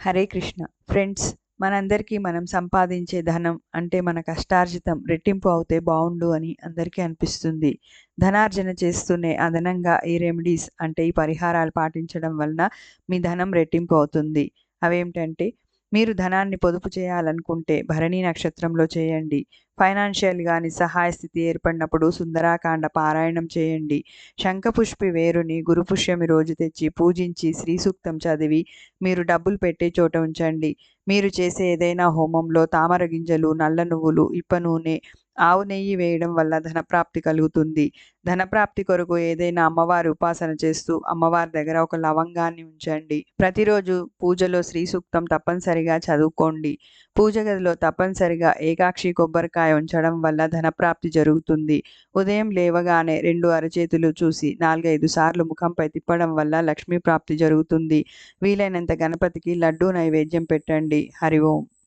Hare Krishna. Friends మనందరికీ మనం సంపాదించే ధనం అంటే మన కష్టార్జితం రెట్టింపు అవుతే బాగుండు అని అందరికీ అనిపిస్తుంది. ధనార్జన చేస్తూనే అదనంగా ఈ రెమెడీస్ అంటే ఈ పరిహారాలు పాటించడం వలన మీ ధనం రెట్టింపు అవుతుంది. అవేమిటంటే మీరు ధనాన్ని పొదుపు చేయాలనుకుంటే భరణి నక్షత్రంలో చేయండి. ఫైనాన్షియల్గా నిస్సహాయ స్థితి ఏర్పడినప్పుడు సుందరాకాండ పారాయణం చేయండి. శంఖపుష్పి వేరుని గురుపుష్యమి రోజు తెచ్చి పూజించి శ్రీ సూక్తం చదివి మీరు డబ్బులు పెట్టే చోట ఉంచండి. మీరు చేసే ఏదైనా హోమంలో తామర గింజలు నల్ల నువ్వులు ఇప్ప నూనె ఆవు నెయ్యి వేయడం వల్ల ధనప్రాప్తి కలుగుతుంది. ధనప్రాప్తి కొరకు ఏదైనా అమ్మవారి ఉపాసన చేస్తూ అమ్మవారి దగ్గర ఒక లవంగాన్ని ఉంచండి. ప్రతిరోజు పూజలో శ్రీ సూక్తం తప్పనిసరిగా చదువుకోండి. పూజ గదిలో తప్పనిసరిగా ఏకాక్షి కొబ్బరికాయ ఉంచడం వల్ల ధనప్రాప్తి జరుగుతుంది. ఉదయం లేవగానే రెండు అరచేతులు చూసి నాలుగైదు సార్లు ముఖంపై తిప్పడం వల్ల లక్ష్మీ ప్రాప్తి జరుగుతుంది. వీలైనంత గణపతికి లడ్డూ నైవేద్యం పెట్టండి. హరి ఓం.